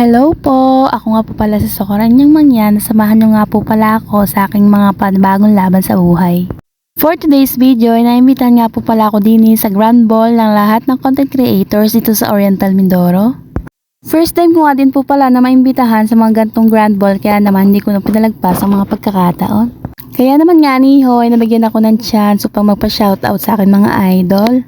Hello po! Ako nga po pala si Sokoranyang Mangyan. Samahan nyo nga po pala ako sa aking mga panibagong laban sa buhay. For today's video, ay naimbitahan nga po pala ako din sa Grand Ball ng lahat ng content creators dito sa Oriental Mindoro. First time ko nga din po pala na maimbitahan sa mga gantong Grand Ball kaya naman hindi ko na pinalagpas ang mga pagkakataon. Kaya naman nga ni Hoy, nabigyan ako ng chance upang magpa-shoutout sa akin mga idol.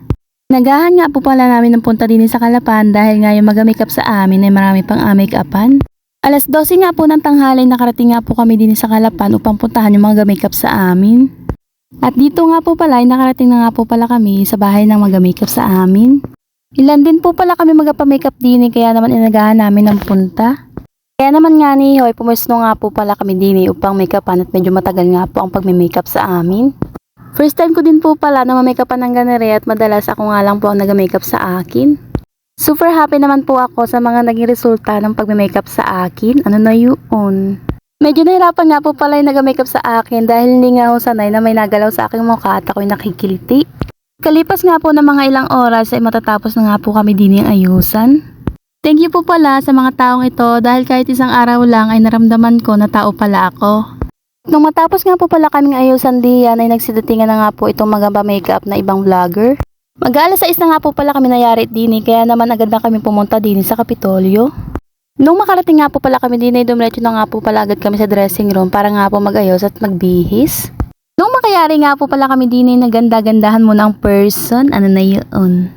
Nagahan nga po pala namin ng punta din sa Kalapan dahil nga yung mag-makeup sa amin ay marami pang make-upan. Alas 12 nga po ng tanghali nakarating nga po kami din sa Kalapan upang puntahan yung mga makeup sa amin. At dito nga po pala ay nakarating na nga po pala kami sa bahay ng mag-makeup sa amin. Ilan din po pala kami magpa-makeup din eh, kaya naman inagahan namin ng punta. Kaya naman nga ni Hoy, pumwesto nga po pala kami din eh, upang makeupan at medyo matagal nga po ang pagme-makeup sa amin. First time ko din po pala na ma-makeupan ng ganere at madalas ako nga lang po ang nag-makeup sa akin. Super happy naman po ako sa mga naging resulta ng pagme-makeup sa akin. Ano na yun? Medyo nahirapan nga po pala yung nag-makeup sa akin dahil hindi nga ako sanay na may nagalaw sa aking mukha at ako'y nakikiliti. Kalipas nga po ng mga ilang oras ay matatapos na nga po kami din yung ayusan. Thank you po pala sa mga taong ito dahil kahit isang araw lang ay naramdaman ko na tao pala ako. Nung matapos nga po pala kaming ayusan diyan ay nagsidatingan na nga po itong magamba makeup na ibang vlogger. Mag-alas 6 na nga po pala kami nayari din eh, kaya naman agad na kami pumunta din sa Kapitolyo. Nung makarating nga po pala kami din ay dumiretso na nga po pala agad kami sa dressing room para nga po mag-ayos at magbihis. Nung makayari nga po pala kami din ay naganda-gandahan mo ng person, ano na yun.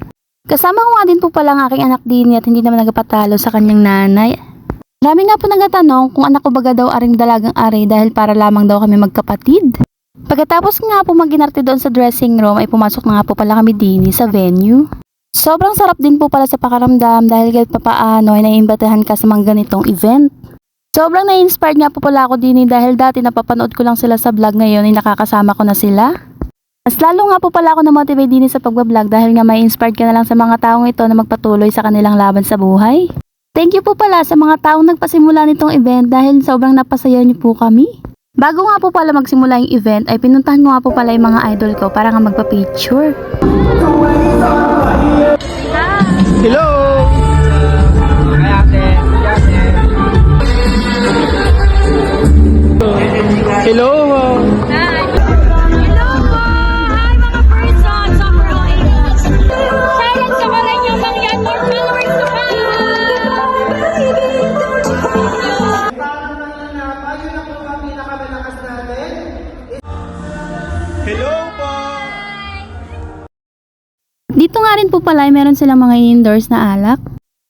Kasama ko nga din po pala ang aking anak din at hindi naman nagpatalo sa kanyang nanay Marami nga po nagatanong kung anak ko baga daw aring dalagang ari dahil para lamang daw kami magkapatid. Pagkatapos nga po maginarte doon sa dressing room ay pumasok na nga po pala kami dini sa venue. Sobrang sarap din po pala sa pakaramdam dahil kahit papaano ay naiimbatahan ka sa mga ganitong event. Sobrang na-inspired nga po pala ako dini dahil dati napapanood ko lang sila sa vlog ngayon ay nakakasama ko na sila. Mas lalo nga po pala ako na-motivate din sa pagbablog dahil nga may inspired ka na lang sa mga taong ito na magpatuloy sa kanilang laban sa buhay. Thank you po pala sa mga taong nagpasimula nitong event dahil sobrang napasaya niyo po kami. Bago nga po pala magsimula yung event ay pinuntahan ko nga po pala yung mga idol ko para nga magpa-picture. Hello! Hello po! Dito nga rin po pala ay meron silang mga indoors na alak.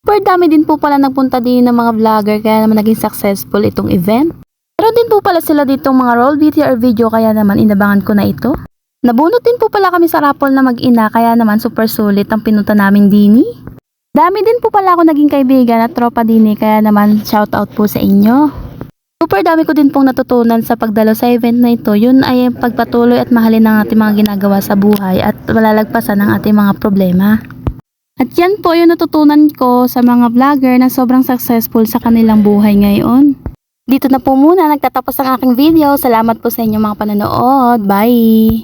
Per dami din po pala nagpunta din ng mga vlogger kaya naman naging successful itong event. Pero din po pala sila ditong mga roll video or video kaya naman inabangan ko na ito. Nabunot din po pala kami sa rapol na mag-ina kaya naman super sulit ang pinunta naming dini. Dami din po pala ako naging kaibigan at tropa dini kaya naman shoutout po sa inyo. Super dami ko din pong natutunan sa pagdalo sa event na ito. Yun ay ang pagpatuloy at mahalin ng ating mga ginagawa sa buhay at malalagpasan ng ating mga problema. At yan po yung natutunan ko sa mga vlogger na sobrang successful sa kanilang buhay ngayon. Dito na po muna nagtatapos ang aking video. Salamat po sa inyong mga panonood. Bye!